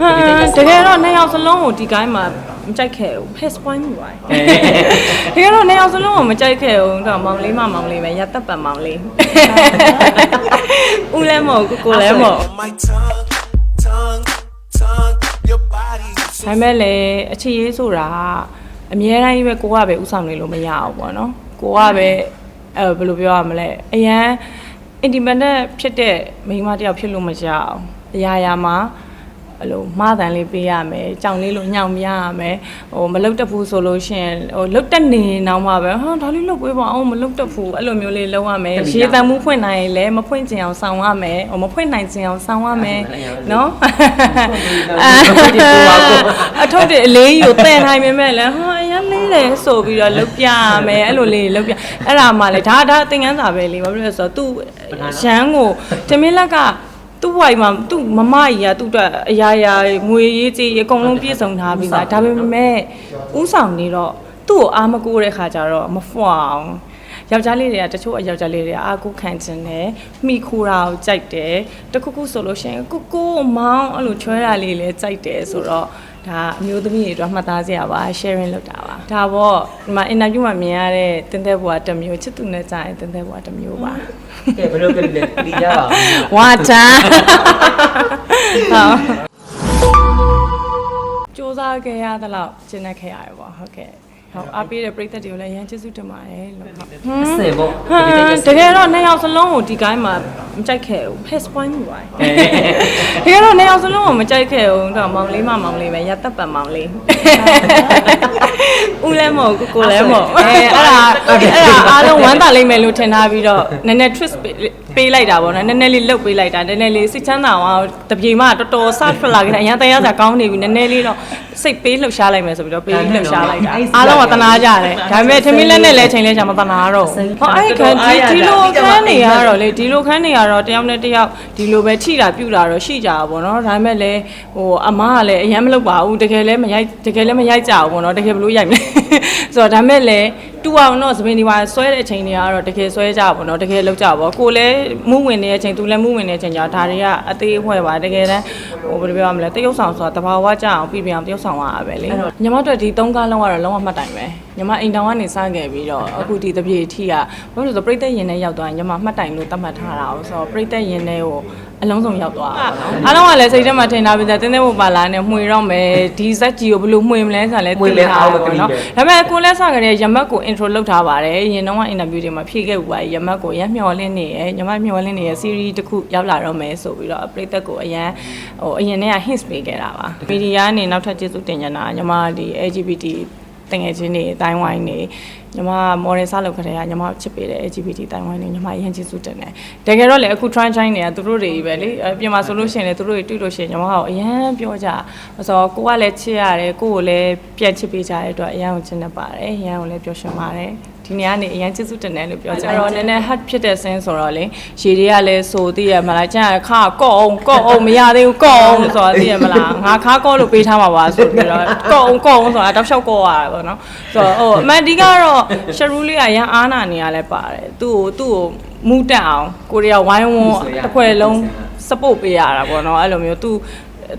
တကယ်တော့နှစ်ယောက်စလုံးကိုဒီကိုင်းမှာမကြိုက်ခဲ့ဘူး pass point မိပါတယ်တကယ်တော့နှစ်ယောက်စလုံးကိုမကြိုက်ခဲ့ဘူးတော့မောင်လေးမမောင်လေးပဲရသက်ပတ်မောင်လေးဦးလည်းမဟုတ်ကိုကိုလည်းမဟုတ် On my tongue, tongue, tongue, your body. ဒါပေမဲ့လည်းအခြေရေးဆိုတာအများတိုင်းကြီးပဲကိုကပဲဥဆောင်နေလို့မရဘူးပေါ့နော်ကိုကပဲအဲဘယ်လိုပြောရမလဲအရန် independent ဖြစ်တဲ့မိန်းမတစ်ယောက်ဖြစ်လို့မရအောင်အရာရာမှာ အဲ့လိုမှားတန်လေးပေးရမယ်ကြောင်လေးလိုညောင်ပြရမယ်ဟိုမလုတ်တက်ဘူးဆိုလို့ရှိရင်ဟိုလုတ်တက်နေနောက်မှပဲဟာဒါလေးလုတ်ပေးပါအောင်မလုတ်တက်ဘူးအဲ့လိုမျိုးလေးလုပ်ရမယ်ရေတံမှုဖွင့်နိုင်ရင်လည်းမဖွင့်ချင်အောင်ဆောင်းရမယ်ဟိုမဖွင့်နိုင်ချင်အောင်ဆောင်းရမယ်နော်အထုတ်တယ်အလေးကြီးကိုတန်နိုင်ပေမဲ့လည်းဟာအရင်လေးတယ်ဆိုပြီးတော့လုတ်ပြရမယ်အဲ့လိုလေးလုတ်ပြအဲ့ဒါမှလည်းဒါဒါသင်ခန်းစာပဲလေဘာဖြစ်လဲဆိုတော့သူရန်ကိုတမင်းလက်က သူ့ဝိုင်မှာသူ့မမကြီးကသူ့အတွက်အရာရာငွေရေးကြီးအကုန်လုံးပြည့်စုံထားပြီးသားဒါပေမဲ့ဥဆောင်နေတော့သူ့ကိုအားမကိုးတဲ့ခါကျတော့မဖွအောင်ယောက်ျားလေးတွေကတချို့အယောက်ျားလေးတွေကအာကိုခံခြင်းနဲ့မိခိုးတာကိုကြိုက်တယ်တခုခုဆိုလို့ရှိရင်ကိုကိုမောင်းအဲ့လိုချွဲတာလေးလည်းကြိုက်တယ်ဆိုတော့ ဒါအမျိုးသမီးတွေအတွက်မှတ်သားစရာပါ sharing လုပ်တာပါဒါပေါ့ဒီမှာ interview မှာမြင်ရတဲ့တင်းသက်ဘွားတစ်မျိုးချစ်သူနဲ့ကြာရင်တင်းသက်ဘွားတစ်မျိုးပါကဲဘယ်လိုကလေးလဲပြရပါဦးဝါချာဟုတ်စူးစမ်းခဲ့ရသလောက်ကျင့်တတ်ခဲ့ရတယ်ပေါ့ဟုတ်ကဲ့ ဟုတ်အားပေးတဲ့ပရိသတ်တွေကိုလည်းအရင်ကျေးဇူးတင်ပါတယ်လို့ဟုတ်အစင်ပေါ့ဟမ်တကယ်တော့နှစ်ယောက်စလုံးကိုဒီကိုင်းမှာမကြိုက်ခဲ့ဘူး pass point မိပါတယ်တကယ်တော့နှစ်ယောက်စလုံးကိုမကြိုက်ခဲ့ဘူးတော့မောင်လေးမမောင်လေးပဲရသက်ပတ်မောင်လေးဦးလည်းမဟုတ်ကိုကိုလည်းမဟုတ်အဲအဲ့ဒါအဲ့ဒါအားလုံးဝမ်းသာလိမ့်မယ်လို့ထင်ထားပြီးတော့နည်းနည်း twist ပေးလိုက်တာပေါ့နော်နည်းနည်းလေးလှုပ်ပေးလိုက်တာနည်းနည်းလေးစိတ်ချမ်းသာအောင်တပြေမတော်တော်ဆထွက်လာခဲ့တယ်အရင်တရားစားကောင်းနေပြီနည်းနည်းလေးတော့စိတ်ပေးလှုပ်ရှားလိုက်မယ်ဆိုပြီးတော့ပေးလှုပ်ရှားလိုက်တာအားလုံးကတနာကြတယ်ဒါပေမဲ့ထမင်းလက်နဲ့လဲချိန်လဲချာမတနာတော့ဘူးဟောအဲ့ခန်းဒီဒီလိုခန်းနေရတော့လေဒီလိုခန်းနေရတော့တယောက်နဲ့တယောက်ဒီလိုပဲထိတာပြုတာတော့ရှိကြတာပေါ့နော်ဒါပေမဲ့လည်းဟိုအမားကလည်းအရင်မလုပ်ပါဘူးတကယ်လည်းမရိုက်တကယ်လည်းမရိုက်ကြဘူးပေါ့နော်တကယ်ဘလို့ရိုက်မလဲဆိုတော့ဒါပေမဲ့လည်းတူအောင်တော့သပင်ဒီပါဆွဲတဲ့အချိန်တွေကတော့တကယ်ဆွဲကြပါဘောနော်တကယ်လောက်ကြပါဘောကိုလည်းမူးဝင်နေတဲ့အချိန်သူလည်းမူးဝင်နေတဲ့အချိန်ကျတော့ဒါတွေကအသေးအဖွဲပါတကယ်တမ်းဟိုဘယ်လိုပြောရမလဲတရုပ်ဆောင်ဆိုတာတဘာဝကြအောင်ပြည်ပြအောင်တရုပ်ဆောင်ရတာပဲလေညီမတို့ဒီ၃ကားလုံးကတော့လုံးဝမှတ်တိုင်ပဲညီမအိမ်တောင်ကနေစခဲ့ပြီးတော့အခုဒီတပြေထီကဘာလို့လဲဆိုတော့ပြိသက်ရင်ထဲရောက်သွားရင်ညီမမှတ်တိုင်လို့သတ်မှတ်ထားတာအောင်ဆိုတော့ပြိသက်ရင်ထဲကိုအလုံးစုံရောက်သွားတာပေါ့နော်အားလုံးကလည်းစိတ်ထဲမှာထင်ထားပြီးသားတင်းတင်းမပါလာနဲ့မှွေတော့မယ်ဒီဇက်ကြီးကိုဘယ်လိုမှွေမလဲဆိုတာလည်းသိထားပါတော့နော်ဒါပေမဲ့ကိုလည်းစကြတဲ့ရမတ်ကို intro လုပ်ထားပါတယ်။ရင်တော့က interview တွေမှာဖြည့်ခဲ့ပူပါရမတ်ကိုရမ်းမျှော်လင့်နေရယ်ညီမမျှော်လင့်နေရယ် series တစ်ခုရောက်လာတော့မယ်ဆိုပြီးတော့ပရိသတ်ကိုအရန်ဟိုအရင်တည်းက hints ပေးခဲ့တာပါ။မီဒီယာကနေနောက်ထပ်ကျေးဇူးတင်ကြတာညီမဒီ LGBT တငယ်ချင်းတွေအတိုင်းဝိုင်းနေညီမ model စလုပ်ခတဲ့ကညီမချစ်ပေးတဲ့ LGBT တိုင်းဝိုင်းနေညီမအရင်ကျေးဇူးတင်တယ်တကယ်တော့လေအခု try try နေတာသူတို့တွေပဲလေအပြင်မှာဆိုလို့ရှိရင်လေသူတို့တွေတွေ့လို့ရှိရင်ညီမကအရင်ပြောကြဆိုတော့ကိုကလည်းချစ်ရတယ်ကိုကိုလည်းပြန်ချစ်ပေးကြတဲ့အတွက်အရင်ကိုချစ်နေပါတယ်အရင်ကိုလည်းပျော်ရွှင်ပါတယ်ဒီနေ့ကနေအရင်ကျေးဇူးတင်တယ်လို့ပြောကြတော့နည်းနည်း hard ဖြစ်တဲ့ scene ဆိုတော့လေရေတွေကလည်းဆိုသိရမလားကျန်ခါကော့အောင်ကော့အောင်မရသေးဘူးကော့အောင်ဆိုတော့သိရမလားငါခါကော့လို့ပေးထားမှာပါဆိုပြီးတော့ကော့အောင်ကော့အောင်ဆိုတာတောက်လျှောက်ကော့ရတာပေါ့နော်ဆိုတော့ဟိုအမှန်ဒီကတော့ရှရူလေးကရန်အားနာနေရလဲပါတယ်သူ့ကိုသူ့ကိုမူတက်အောင်ကိုရီးယားဝိုင်းဝန်းတစ်ခွဲလုံး support ပေးရတာပေါ့နော်အဲ့လိုမျိုးသူ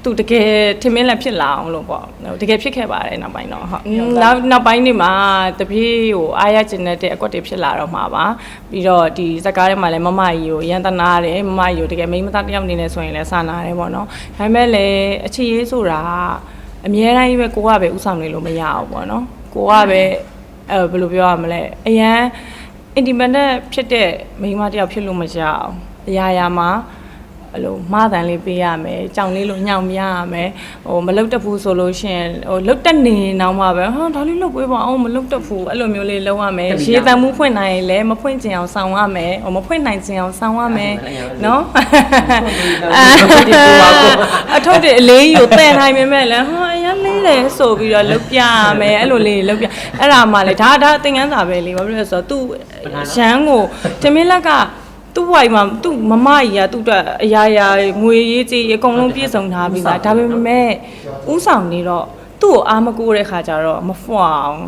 သူတကယ်ထင်မင်းလက်ဖြစ်လာအောင်လို့ပေါ့တကယ်ဖြစ်ခဲ့ပါတယ်နောက်ပိုင်းတော့ဟုတ်နောက်နောက်ပိုင်းနေမှာတပြေးကိုအားရကျင်တဲ့အကွက်တွေဖြစ်လာတော့မှာပါပြီးတော့ဒီဇက်ကားထဲမှာလည်းမမကြီးကိုရန်တနာတယ်မမကြီးကိုတကယ်မိန်းမသားတစ်ယောက်အနေနဲ့ဆိုရင်လည်းစာနာတယ်ပေါ့နော်ဒါပေမဲ့လည်းအခြေရေးဆိုတာ အများတိုင်းပဲကိုကပဲဥဆောင်နေလို့မရအောင်ပေါ့နော်ကိုကပဲအဲဘယ်လိုပြောရမလဲအရန် independent ဖြစ်တဲ့မိန်းမတစ်ယောက်ဖြစ်လို့မရအောင်အရာရာမှာ အဲ့လိုမှားတန်လေးပေးရမယ်ကြောင်လေးလိုညောင်ပြရမယ်ဟိုမလုတ်တက်ဘူးဆိုလို့ရှိရင်ဟိုလုတ်တက်နေနောက်မှပဲဟာဒါလေးလုတ်ပေးပါအောင်မလုတ်တက်ဘူးအဲ့လိုမျိုးလေးလုပ်ရမယ်ရေတံမှုဖွင့်နိုင်ရင်လည်းမဖွင့်ချင်အောင်ဆောင်းရမယ်ဟိုမဖွင့်နိုင်ချင်အောင်ဆောင်းရမယ်နော်အထုတ်တယ်အလေးကြီးကိုတန်နိုင်ပေမဲ့လည်းဟာအရင်လေးတယ်ဆိုပြီးတော့လုတ်ပြရမယ်အဲ့လိုလေးလုတ်ပြအဲ့ဒါမှလည်းဒါဒါသင်ခန်းစာပဲလေဘာဖြစ်လဲဆိုတော့သူရန်ကိုတမင်းလက်က သူ့ဝိုင်မှာသူ့မမကြီးကသူ့အတွက်အရာရာငွေရေးကြီးအကုန်လုံးပြည့်စုံထားပြီးသားဒါပေမဲ့ဥဆောင်နေတော့သူ့ကိုအားမကိုးတဲ့ခါကျတော့မဖွအောင်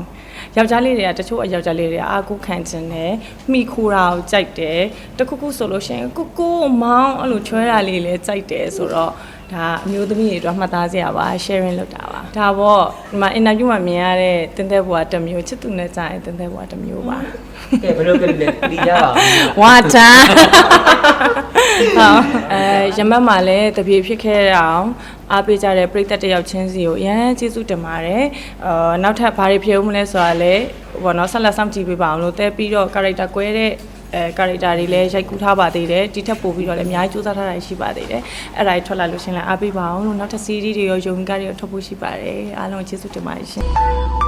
ယောက်ျားလေးတွေကတချို့အယောက်ျားလေးတွေကအာကိုခံခြင်းနဲ့မိခိုးတာကိုကြိုက်တယ်တခုခုဆိုလို့ရှိရင်ကိုကိုမောင်းအဲ့လိုချွဲတာလေးလည်းကြိုက်တယ်ဆိုတော့ ဒါအမျိုးသမီးတွေအတွက်မှတ်သားစရာပါ sharing လုပ်တာပါဒါပေါ့ဒီမှာ interview မှာမြင်ရတဲ့တင်းသက်ဘွားတစ်မျိုးချစ်သူနဲ့ကြာရင်တင်းသက်ဘွားတစ်မျိုးပါကဲဘယ်လိုကလေးလဲပြီးကြပါဦးဝါတာဟုတ်အဲရမတ်မှာလည်းတပြေဖြစ်ခဲ့ရအောင်အားပေးကြတဲ့ပရိသတ်တစ်ယောက်ချင်းစီကိုအရန်ကျေးဇူးတင်ပါတယ်အာနောက်ထပ်ဘာတွေဖြစ်ဦးမလဲဆိုတာလည်းဘောနော်ဆက်လက်စောင့်ကြည့်ပေးပါအောင်လို့တဲပြီးတော့ character ကွဲတဲ့ အဲ character တွေလည်းရိုက်ကူးထားပါသေးတယ်ဒီထက်ပိုပြီးတော့လည်းအများကြီးစူးစမ်းထားတာရှိပါသေးတယ်အဲ့ဒါကြီးထွက်လာလို့ရှရင်လည်းအားပေးပါအောင်လို့နောက်ထပ် series တွေရောယုံကားတွေရောထုတ်ဖို့ရှိပါတယ်အားလုံးကျေးဇူးတင်ပါတယ်ရှင်